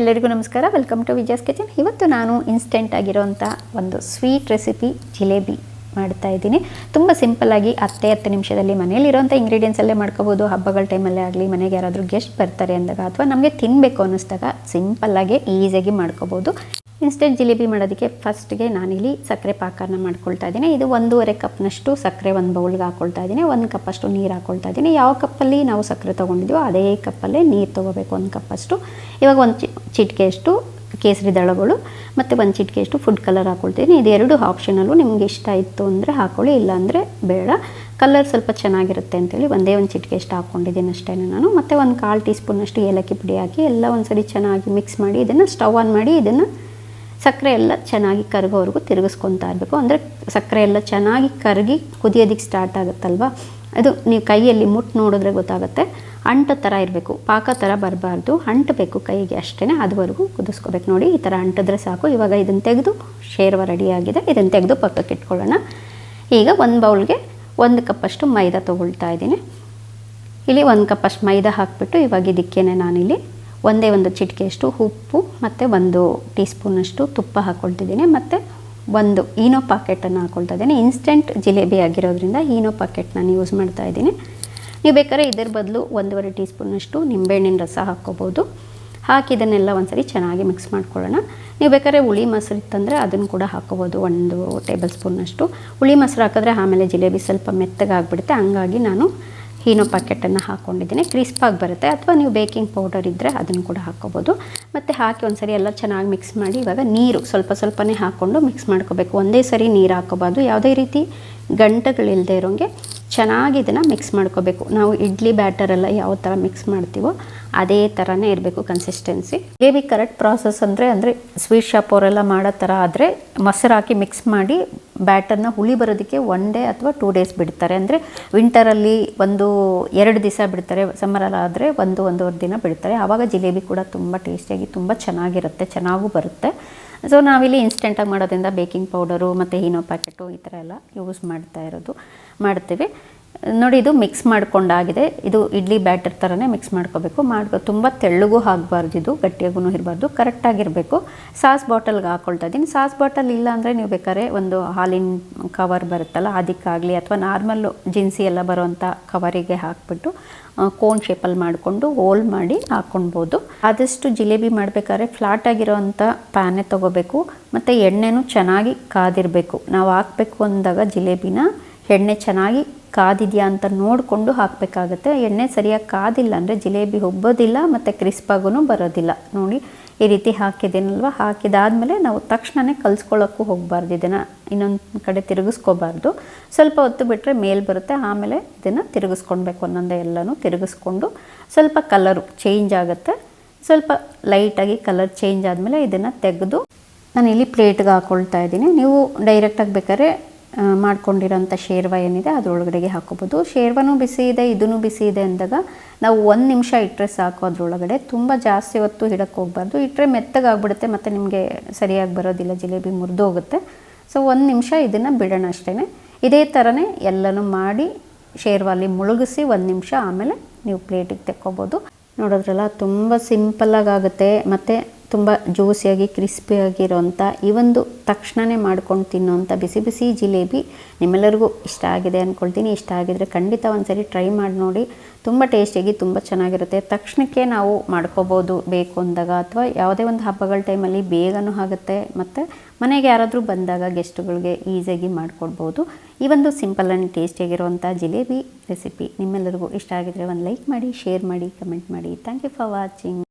ಎಲ್ಲರಿಗೂ ನಮಸ್ಕಾರ. Welcome to Vijaya's kitchen ಇವತ್ತು ನಾನು ಇನ್ಸ್ಟೆಂಟ್ ಆಗಿರೋಂಥ ಒಂದು ಸ್ವೀಟ್ ರೆಸಿಪಿ ಜಿಲೇಬಿ ಮಾಡ್ತಾ ಇದ್ದೀನಿ. ತುಂಬ ಸಿಂಪಲ್ಲಾಗಿ ಹತ್ತೆ ಹತ್ತು ನಿಮಿಷದಲ್ಲಿ ಮನೇಲಿರುವಂತ ಇಂಗ್ರೀಡಿಯೆಂಟ್ಸ್ ಅಲ್ಲೇ ಮಾಡ್ಕೋಬೋದು. ಹಬ್ಬಗಳ ಟೈಮಲ್ಲೇ ಆಗಲಿ, ಮನೆಗೆ ಯಾರಾದರೂ ಗೆಸ್ಟ್ ಬರ್ತಾರೆ ಅಂದಾಗ ಅಥವಾ ನಮಗೆ ತಿನ್ನಬೇಕು ಅನ್ನಿಸ್ದಾಗ ಸಿಂಪಲ್ಲಾಗಿ ಈಸಿಯಾಗಿ ಮಾಡ್ಕೋಬೋದು. ಇನ್ಸ್ಟೆಂಟ್ ಜಿಲೇಬಿ ಮಾಡೋದಕ್ಕೆ ಫಸ್ಟ್ಗೆ ನಾನಿಲ್ಲಿ ಸಕ್ಕರೆ ಪಾಕನ ಮಾಡ್ಕೊಳ್ತಾ ಇದ್ದೀನಿ. ಇದು ಒಂದೂವರೆ ಕಪ್ನಷ್ಟು ಸಕ್ಕರೆ ಒಂದು ಬೌಲ್ಗೆ ಹಾಕ್ಕೊಳ್ತಾ ಇದ್ದೀನಿ. ಒಂದು ಕಪ್ಪಷ್ಟು ನೀರು ಹಾಕ್ಕೊಳ್ತಾ ಇದ್ದೀನಿ. ಯಾವ ಕಪ್ಪಲ್ಲಿ ನಾವು ಸಕ್ಕರೆ ತೊಗೊಂಡಿದ್ದೀವೋ ಅದೇ ಕಪ್ಪಲ್ಲೇ ನೀರು ತೊಗೋಬೇಕು ಒಂದು ಕಪ್ಪಷ್ಟು. ಇವಾಗ ಒಂದು ಚಿಟಿಕೆಯಷ್ಟು ಕೇಸರಿ ದಳಗಳು ಮತ್ತು ಒಂದು ಚಿಟಿಕೆಯಷ್ಟು ಫುಡ್ ಕಲರ್ ಹಾಕ್ಕೊಳ್ತೀನಿ ಇದೆರಡು ಆಪ್ಷನಲ್ಲೂ ನಿಮ್ಗೆ ಇಷ್ಟ ಇತ್ತು ಅಂದರೆ ಹಾಕೊಳ್ಳಿ, ಇಲ್ಲಾಂದರೆ ಬೇಡ. ಕಲರ್ ಸ್ವಲ್ಪ ಚೆನ್ನಾಗಿರುತ್ತೆ ಅಂತೇಳಿ ಒಂದೇ ಒಂದು ಚಿಟಿಕೆ ಎಷ್ಟು ಹಾಕ್ಕೊಂಡಿದ್ದೀನಿ ಅಷ್ಟೇ ನಾನು. ಮತ್ತು ಒಂದು ಕಾಲು ಟೀ ಸ್ಪೂನಷ್ಟು ಏಲಕ್ಕಿ ಪುಡಿ ಹಾಕಿ ಎಲ್ಲ ಒಂದು ಸರಿ ಚೆನ್ನಾಗಿ ಮಿಕ್ಸ್ ಮಾಡಿ, ಇದನ್ನು ಸ್ಟವ್ ಆನ್ ಮಾಡಿ, ಇದನ್ನು ಸಕ್ಕರೆ ಎಲ್ಲ ಚೆನ್ನಾಗಿ ಕರಗೋವರೆಗೂ ತಿರುಗಿಸ್ಕೊತಾ ಇರಬೇಕು. ಅಂದರೆ ಸಕ್ಕರೆ ಎಲ್ಲ ಚೆನ್ನಾಗಿ ಕರಗಿ ಕುದಿಯೋದಕ್ಕೆ ಸ್ಟಾರ್ಟ್ ಆಗುತ್ತಲ್ವ? ಅದು ನೀವು ಕೈಯಲ್ಲಿ ಮುಟ್ಟು ನೋಡಿದ್ರೆ ಗೊತ್ತಾಗುತ್ತೆ. ಅಂಟು ಥರ ಇರಬೇಕು. ಪಾಕ ಥರ ಬರಬಾರ್ದು. ಅಂಟಬೇಕು ಕೈಗೆ ಅಷ್ಟೇ ಅದುವರೆಗೂ ಕುದಿಸ್ಕೋಬೇಕು. ನೋಡಿ, ಈ ಥರ ಅಂಟಿದ್ರೆ ಸಾಕು. ಇವಾಗ ಇದನ್ನು ತೆಗೆದು ಶೇರ್ವ ರೆಡಿಯಾಗಿದೆ ಇದನ್ನು ತೆಗೆದು ಪಕ್ಕಕ್ಕೆ ಇಟ್ಕೊಳ್ಳೋಣ. ಈಗ ಒಂದು ಬೌಲ್ಗೆ ಒಂದು ಕಪ್ಪಷ್ಟು ಮೈದಾ ತೊಗೊಳ್ತಾ ಇದ್ದೀನಿ. ಇಲ್ಲಿ ಒಂದು ಕಪ್ಪಷ್ಟು ಮೈದಾ ಹಾಕಿಬಿಟ್ಟು ಇವಾಗ ಇದಕ್ಕೇನೆ ನಾನಿಲ್ಲಿ ಒಂದೇ ಒಂದು ಚಿಟಿಕೆಯಷ್ಟು ಉಪ್ಪು ಮತ್ತು ಒಂದು ಟೀ ಸ್ಪೂನಷ್ಟು ತುಪ್ಪ ಹಾಕ್ಕೊಳ್ತಿದ್ದೀನಿ ಮತ್ತು ಒಂದು ಈನೋ ಪಾಕೆಟನ್ನು ಹಾಕ್ಕೊಳ್ತಾ ಇದ್ದೀನಿ ಇನ್ಸ್ಟೆಂಟ್ ಜಿಲೇಬಿ ಆಗಿರೋದ್ರಿಂದ ಈನೋ ಪಾಕೆಟ್ ನಾನು ಯೂಸ್ ಮಾಡ್ತಾ ಇದ್ದೀನಿ. ನೀವು ಬೇಕಾದ್ರೆ ಇದರ ಬದಲು ಒಂದೂವರೆ ಟೀ ಸ್ಪೂನಷ್ಟು ನಿಂಬೆಹಣ್ಣಿನ ರಸ ಹಾಕ್ಕೋಬೋದು. ಹಾಕಿ ಇದನ್ನೆಲ್ಲ ಒಂದ್ಸರಿ ಚೆನ್ನಾಗಿ ಮಿಕ್ಸ್ ಮಾಡ್ಕೊಳ್ಳೋಣ. ನೀವು ಬೇಕಾದ್ರೆ ಹುಳಿ ಮೊಸರು ಇತ್ತಂದರೆ ಅದನ್ನು ಕೂಡ ಹಾಕ್ಕೋಬೋದು. ಒಂದು ಟೇಬಲ್ ಸ್ಪೂನಷ್ಟು. ಹುಳಿ ಮೊಸರು ಹಾಕಿದ್ರೆ ಆಮೇಲೆ ಜಿಲೇಬಿ ಸ್ವಲ್ಪ ಮೆತ್ತಗಾಗ್ಬಿಡುತ್ತೆ. ಹಂಗಾಗಿ ನಾನು ಹೀನೋ ಪ್ಯಾಕೆಟನ್ನು ಹಾಕ್ಕೊಂಡಿದ್ದೀನಿ ಕ್ರಿಸ್ಪಾಗಿ ಬರುತ್ತೆ. ಅಥವಾ ನೀವು ಬೇಕಿಂಗ್ ಪೌಡರ್ ಇದ್ದರೆ ಅದನ್ನು ಕೂಡ ಹಾಕ್ಕೋಬೋದು. ಮತ್ತು ಹಾಕಿ ಒಂದು ಸರಿ ಎಲ್ಲ ಚೆನ್ನಾಗಿ ಮಿಕ್ಸ್ ಮಾಡಿ ಇವಾಗ ನೀರು ಸ್ವಲ್ಪ ಸ್ವಲ್ಪನೇ ಹಾಕ್ಕೊಂಡು ಮಿಕ್ಸ್ ಮಾಡ್ಕೋಬೇಕು. ಒಂದೇ ಸರಿ ನೀರು ಹಾಕೋಬಾರ್ದು ಯಾವುದೇ ರೀತಿ ಗಂಟೆಗಳಿಲ್ಲದೆ ಇರೋಂಗೆ ಚೆನ್ನಾಗಿ ಇದನ್ನು ಮಿಕ್ಸ್ ಮಾಡ್ಕೋಬೇಕು. ನಾವು ಇಡ್ಲಿ ಬ್ಯಾಟರೆಲ್ಲ ಯಾವ ಥರ ಮಿಕ್ಸ್ ಮಾಡ್ತೀವೋ ಅದೇ ಥರನೇ ಇರಬೇಕು ಕನ್ಸಿಸ್ಟೆನ್ಸಿ ಗ್ರೇವಿ ಕರೆಕ್ಟ್ ಪ್ರಾಸೆಸ್ ಅಂದರೆ ಅಂದರೆ ಸ್ವೀಟ್ ಶಾಪ್ ಅವರೆಲ್ಲ ಮಾಡೋ ಥರ ಆದರೆ ಮೊಸರು ಹಾಕಿ ಮಿಕ್ಸ್ ಮಾಡಿ ಬ್ಯಾಟರ್ನ ಹುಳಿ ಬರೋದಕ್ಕೆ ಒನ್ ಡೇ ಅಥವಾ ಟೂ ಡೇಸ್ ಬಿಡ್ತಾರೆ. ಅಂದರೆ ವಿಂಟರಲ್ಲಿ ಒಂದು ಎರಡು ದಿವಸ ಬಿಡ್ತಾರೆ ಸಮ್ಮರಲ್ಲಿ ಆದರೆ ಒಂದು, ಒಂದೂವರೆ ದಿನ ಬಿಡ್ತಾರೆ. ಆವಾಗ ಜಿಲೇಬಿ ಕೂಡ ತುಂಬ ಟೇಸ್ಟಿಯಾಗಿ ತುಂಬ ಚೆನ್ನಾಗಿರುತ್ತೆ, ಚೆನ್ನಾಗೂ ಬರುತ್ತೆ. ಸೊ ನಾವಿಲ್ಲಿ ಇನ್ಸ್ಟೆಂಟಾಗಿ ಮಾಡೋದ್ರಿಂದ ಬೇಕಿಂಗ್ ಪೌಡರು ಮತ್ತು ಹೀನೋ ಪ್ಯಾಕೆಟು ಈ ಥರ ಎಲ್ಲ ಯೂಸ್ ಮಾಡ್ತಾ ಇರೋದು, ಮಾಡ್ತೀವಿ. ನೋಡಿ, ಇದು ಮಿಕ್ಸ್ ಮಾಡ್ಕೊಂಡಾಗಿದೆ. ಇದು ಇಡ್ಲಿ ಬ್ಯಾಟರ್ ಥರನೇ ಮಿಕ್ಸ್ ಮಾಡ್ಕೋಬೇಕು. ಮಾಡ್ಕೊ, ತುಂಬ ತೆಳ್ಳಗೂ ಆಗಬಾರ್ದು ಇದು ಗಟ್ಟಿಯಾಗೂ ಇರಬಾರ್ದು ಕರೆಕ್ಟಾಗಿರಬೇಕು ಸಾಸ್ ಬಾಟಲ್ಗೆ ಹಾಕ್ಕೊಳ್ತಾ ಇದ್ದೀನಿ. ಸಾಸ್ ಬಾಟಲ್ ಇಲ್ಲ ಅಂದರೆ ನೀವು ಬೇಕಾದ್ರೆ ಒಂದು ಹಾಲಿನ ಕವರ್ ಬರುತ್ತಲ್ಲ ಅದಕ್ಕಾಗಲಿ ಅಥವಾ ನಾರ್ಮಲ್ಲು ಜಿನ್ಸಿ ಎಲ್ಲ ಬರುವಂಥ ಕವರಿಗೆ ಹಾಕ್ಬಿಟ್ಟು ಕೋನ್ ಶೇಪಲ್ಲಿ ಮಾಡಿಕೊಂಡು ಹೋಲ್ ಮಾಡಿ ಹಾಕ್ಕೊಳ್ಬೋದು ಆದಷ್ಟು ಜಿಲೇಬಿ ಮಾಡಬೇಕಾದ್ರೆ ಫ್ಲಾಟ್ ಆಗಿರೋವಂಥ ಪ್ಯಾನೇ ತೊಗೋಬೇಕು. ಮತ್ತು ಎಣ್ಣೆನೂ ಚೆನ್ನಾಗಿ ಕಾದಿರಬೇಕು. ನಾವು ಹಾಕಬೇಕು ಅಂದಾಗ ಜಿಲೇಬಿನ ಎಣ್ಣೆ ಚೆನ್ನಾಗಿ ಕಾದಿದೆಯಾ ಅಂತ ನೋಡಿಕೊಂಡು ಹಾಕಬೇಕಾಗತ್ತೆ. ಎಣ್ಣೆ ಸರಿಯಾಗಿ ಕಾದಿಲ್ಲ ಅಂದರೆ ಜಿಲೇಬಿ ಉಬ್ಬೋದಿಲ್ಲ ಮತ್ತು ಕ್ರಿಸ್ಪಾಗೂ ಬರೋದಿಲ್ಲ. ನೋಡಿ, ಈ ರೀತಿ ಹಾಕಿದ್ದೀನಲ್ವ ಹಾಕಿದಾದಮೇಲೆ ನಾವು ತಕ್ಷಣವೇ ಕಲಿಸ್ಕೊಳ್ಳೋಕ್ಕೂ ಹೋಗಬಾರ್ದು ಇದನ್ನು. ಇನ್ನೊಂದು ಕಡೆ ತಿರುಗಿಸ್ಕೋಬಾರ್ದು. ಸ್ವಲ್ಪ ಹೊತ್ತು ಬಿಟ್ಟರೆ ಮೇಲೆ ಬರುತ್ತೆ. ಆಮೇಲೆ ಇದನ್ನು ತಿರುಗಿಸ್ಕೊಳ್ಬೇಕು ಒಂದೊಂದೇ ಎಲ್ಲನೂ ತಿರುಗಿಸ್ಕೊಂಡು. ಸ್ವಲ್ಪ ಕಲರು ಚೇಂಜ್ ಆಗುತ್ತೆ. ಸ್ವಲ್ಪ ಲೈಟಾಗಿ ಕಲರ್ ಚೇಂಜ್ ಆದಮೇಲೆ ಇದನ್ನು ತೆಗೆದು ನಾನು ಇಲ್ಲಿ ಪ್ಲೇಟ್ಗೆ ಹಾಕ್ಕೊಳ್ತಾ ಇದ್ದೀನಿ. ನೀವು ಡೈರೆಕ್ಟಾಗಿ ಬೇಕಾದ್ರೆ ಮಾಡ್ಕೊಂಡಿರೋಂಥ ಶೇರ್ವ ಏನಿದೆ ಅದರೊಳಗಡೆಗೆ ಹಾಕೋಬೋದು. ಶೇರ್ವನೂ ಬಿಸಿ ಇದೆ ಇದೂ ಬಿಸಿ ಇದೆ ಅಂದಾಗ ನಾವು ಒಂದು ನಿಮಿಷ ಇಟ್ಟರೆ ಸಾಕು ಅದರೊಳಗಡೆ. ತುಂಬ ಜಾಸ್ತಿ ಹೊತ್ತು ಇಡಕ್ಕೆ ಹೋಗ್ಬಾರ್ದು. ಇಟ್ಟರೆ ಮೆತ್ತಗಾಗ್ಬಿಡುತ್ತೆ, ಮತ್ತು ನಿಮಗೆ ಸರಿಯಾಗಿ ಬರೋದಿಲ್ಲ, ಜಿಲೇಬಿ ಮುರಿದೋಗುತ್ತೆ. ಸೊ ಒಂದು ನಿಮಿಷ ಇದನ್ನು ಬಿಡೋಣ ಅಷ್ಟೇ ಇದೇ ಥರನೇ ಎಲ್ಲನೂ ಮಾಡಿ ಶೇರ್ವಾಲಿ ಮುಳುಗಿಸಿ ಒಂದು ನಿಮಿಷ ಆಮೇಲೆ ನೀವು ಪ್ಲೇಟಿಗೆ ತೆಕ್ಕೋಬೋದು. ನೋಡೋದ್ರಲ್ಲ, ತುಂಬ ಸಿಂಪಲ್ಲಾಗುತ್ತೆ ಮತ್ತು ತುಂಬ ಜ್ಯೂಸಿಯಾಗಿ ಕ್ರಿಸ್ಪಿಯಾಗಿರೋಂಥ ಈ ಒಂದು ತಕ್ಷಣವೇ ಮಾಡ್ಕೊಂಡು ತಿನ್ನೋಂಥ ಬಿಸಿ ಬಿಸಿ ಜಿಲೇಬಿ ನಿಮ್ಮೆಲ್ಲರಿಗೂ ಇಷ್ಟ ಆಗಿದೆ ಅಂದ್ಕೊಳ್ತೀನಿ ಇಷ್ಟ ಆಗಿದರೆ ಖಂಡಿತ ಒಂದ್ಸರಿ ಟ್ರೈ ಮಾಡಿ ನೋಡಿ. ತುಂಬ ಟೇಸ್ಟಿಯಾಗಿ ತುಂಬ ಚೆನ್ನಾಗಿರುತ್ತೆ. ತಕ್ಷಣಕ್ಕೆ ನಾವು ಮಾಡ್ಕೋಬೋದು ಬೇಕು ಅಂದಾಗ ಅಥವಾ ಯಾವುದೇ ಒಂದು ಹಬ್ಬಗಳ ಟೈಮಲ್ಲಿ ಬೇಗನೂ ಆಗುತ್ತೆ ಮತ್ತು ಮನೆಗೆ ಯಾರಾದರೂ ಬಂದಾಗ ಗೆಸ್ಟ್ಗಳಿಗೆ ಈಸಿಯಾಗಿ ಮಾಡಿಕೊಡ್ಬೋದು. ಈ ಒಂದು ಸಿಂಪಲ್ ಆ್ಯಂಡ್ ಟೇಸ್ಟಿಯಾಗಿರುವಂಥ ಜಿಲೇಬಿ ರೆಸಿಪಿ ನಿಮ್ಮೆಲ್ಲರಿಗೂ ಇಷ್ಟ ಆಗಿದರೆ ಒಂದು ಲೈಕ್ ಮಾಡಿ, ಶೇರ್ ಮಾಡಿ, ಕಮೆಂಟ್ ಮಾಡಿ. Thank you for watching.